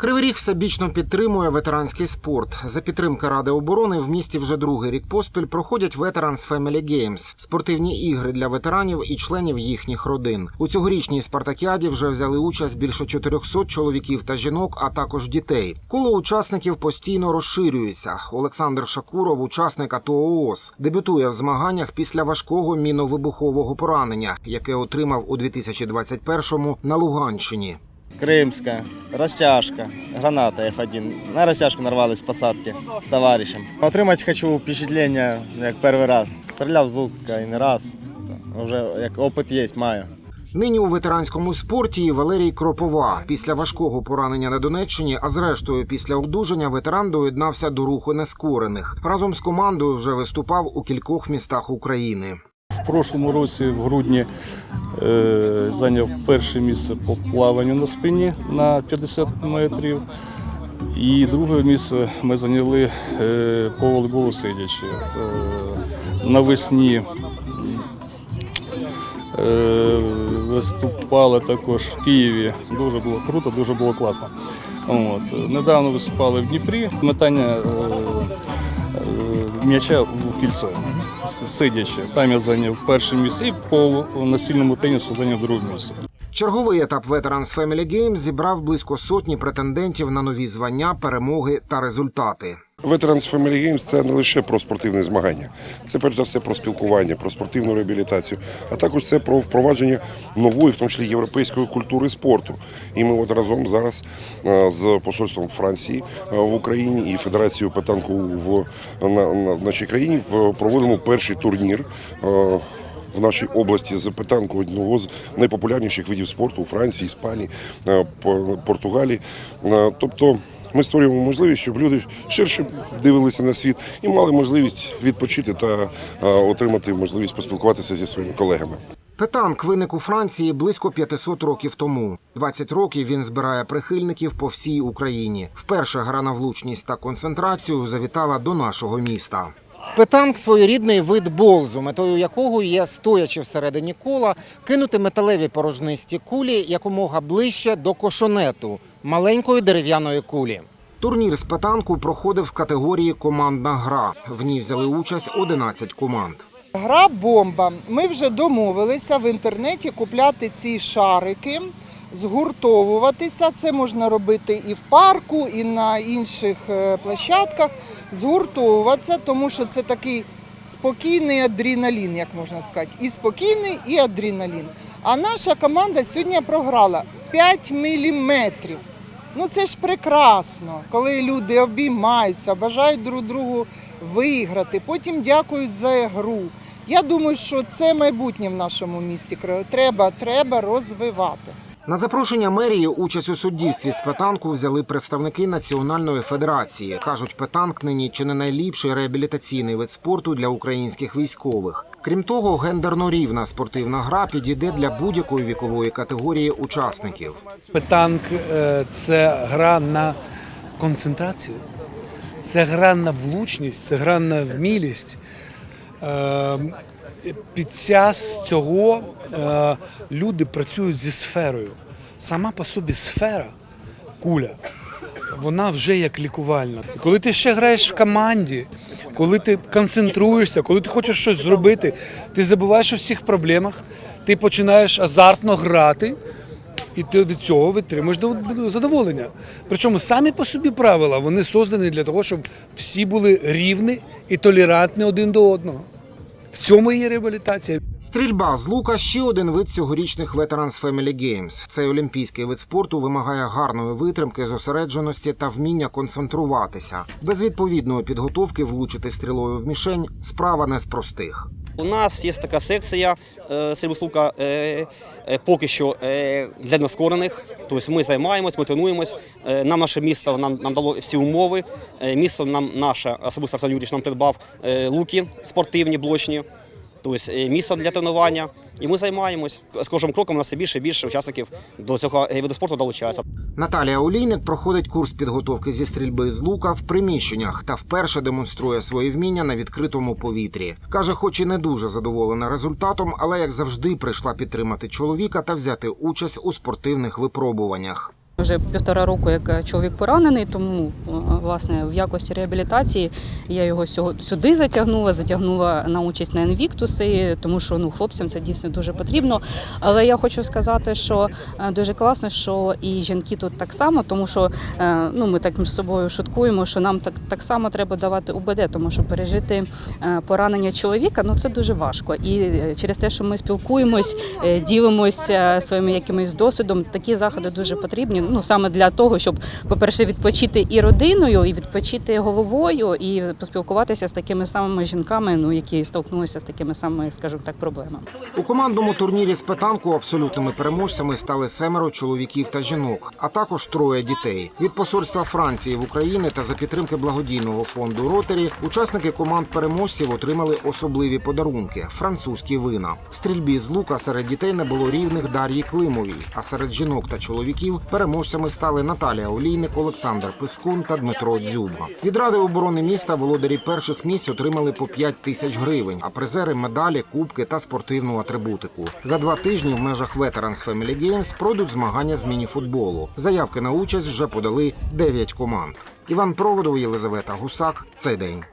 Кривий Ріг всебічно підтримує ветеранський спорт. За підтримки Ради оборони в місті вже другий рік поспіль проходять Veterans Family Games – спортивні ігри для ветеранів і членів їхніх родин. У цьогорічній спартакіаді вже взяли участь більше 400 чоловіків та жінок, а також дітей. Коло учасників постійно розширюється. Олександр Шакуров, учасник АТО ООС, дебютує в змаганнях після важкого міновибухового поранення, яке отримав у 2021-му на Луганщині. Крымская, растяжка, граната F1. На растяжку нарвались в посадці з товаришем. Отримати хочу впечатлення, як перший раз. Стріляв з лука і не раз. Вже як опит є, маю. Нині у ветеранському спорті Валерій Кропова. Після важкого поранення на Донеччині, а зрештою після одужання ветеран доєднався до руху нескорених. Разом з командою вже виступав у кількох містах України. В прошлому році, в грудні, е, зайняв перше місце по плаванню на спині на 50 метрів. І друге місце ми зайняли е, по волейболу сидячи. Е, навесні виступали також в Києві. Дуже було круто, дуже було класно. От. Недавно виступали в Дніпрі. Метання м'яча в кільце сидячи. Там я зайняв перше місце і по настільному тенісу зайняв друге місце. Черговий етап Veterans Family Games зібрав близько сотні претендентів на нові звання, перемоги та результати. Veterans Family Games – це не лише про спортивне змагання, це перш за все про спілкування, про спортивну реабілітацію, а також це про впровадження нової, в тому числі європейської культури спорту. І ми от разом зараз е, з посольством Франції е, в Україні і Федерацією петанку в на, на в нашій країні проводимо перший турнір. В нашій області з питанку одного з найпопулярніших видів спорту у Франції, Іспанії, е, Португалії. Е, Тобто ми створюємо можливість, щоб люди ширше дивилися на світ і мали можливість відпочити та е, отримати можливість поспілкуватися зі своїми колегами. Петанк виник у Франції близько 500 років тому. 20 років він збирає прихильників по всій Україні. Вперше гра на влучність та концентрацію завітала до нашого міста. Петанк своєрідний вид болзу, метою якого є, стоячи всередині кола, кинути металеві порожнисті кулі якомога ближче до кошонету маленької дерев'яної кулі. Турнір з петанку проходив в категорії командна гра. В ній взяли участь 11 команд. Гра бомба. Ми вже домовилися в інтернеті купляти ці шарики, згуртовуватися. Це можна робити і в парку, і на інших е, площадках. Згуртовуватися, тому що це такий спокійний адреналін, як можна сказати. І спокійний, і адреналін. А наша команда сьогодні програла 5 міліметрів. Ну це ж прекрасно, коли люди обіймаються, бажають друг другу виграти, потім дякують за гру. Я думаю, що це майбутнє в нашому місті. Треба, треба розвивати. На запрошення мерії участь у суддівстві з петанку взяли представники національної федерації. кажуть, петанк нині чи не найліпший реабілітаційний вид спорту для українських військових. Крім того, гендерно рівна спортивна гра підійде для будь-якої вікової категорії учасників. Петанк е, це гра на концентрацію, це гра на влучність, це гра на вмілість. Під час цього е, люди працюють зі сферою. Сама по собі сфера, куля, вона вже як лікувальна. Коли ти ще граєш в команді, коли ти концентруєшся, коли ти хочеш щось зробити, ти забуваєш у всіх проблемах, ти починаєш азартно грати, і ти від цього витримуєш до- задоволення. Причому самі по собі правила вони создані для того, щоб всі були рівні і толерантні один до одного. В цьому є реабілітація. Стрільба з лука ще один вид цьогорічних Veterans Family Games. Цей олімпійський вид спорту вимагає гарної витримки, зосередженості та вміння концентруватися. Без відповідної підготовки влучити стрілою в мішень справа не з простих. У нас є така секція е, стрільби з лука е, е, поки що для нескорених. Тобто ми займаємось, ми тренуємось. Нам наше місто нам, нам дало всі умови. Місто нам наше, особисто Арсен Юрійович, нам придбав луки спортивні, блочні. Тобто е, місто для тренування. І ми займаємось. З кожним кроком у нас все більше і більше учасників до цього виду спорту долучається. Наталія Олійник проходить курс підготовки зі стрільби з лука в приміщеннях та вперше демонструє свої вміння на відкритому повітрі. каже, хоч і не дуже задоволена результатом, але як завжди прийшла підтримати чоловіка та взяти участь у спортивних випробуваннях. Вже півтора року, як чоловік поранений, тому е, власне в якості реабілітації я його сюди затягнула, затягнула на участь на інвіктуси, тому що ну хлопцям це дійсно дуже потрібно. Але я хочу сказати, що е, дуже класно, що і жінки тут так само, тому що е, ну ми так між собою шуткуємо, що нам так, так само треба давати УБД, тому що пережити е, поранення чоловіка ну це дуже важко. І е, через те, що ми спілкуємось, е, ділимося своїм якимось досвідом, такі заходи дуже потрібні. Ну саме для того, щоб, по-перше, відпочити і родиною, і відпочити головою, і поспілкуватися з такими самими жінками, ну які столкнулися з такими самими, скажімо так, проблемами. У командному турнірі з петанку абсолютними переможцями стали семеро чоловіків та жінок, а також троє дітей. Від посольства Франції в Україні та за підтримки благодійного фонду Ротері учасники команд переможців отримали особливі подарунки французькі вина. В стрільбі з лука серед дітей не було рівних Дар'ї Климовій, а серед жінок та чоловіків переможцями стали Наталія Олійник, Олександр Пискун та Дмитро Дзюба. Від ради оборони міста володарі перших місць отримали по 5 тисяч гривень, а призери медалі, кубки та спортивну атрибутику. За два тижні в межах Veterans Family Games пройдуть змагання з мініфутболу. Заявки на участь вже подали 9 команд. Іван Проводов, Єлизавета Гусак. Цей день.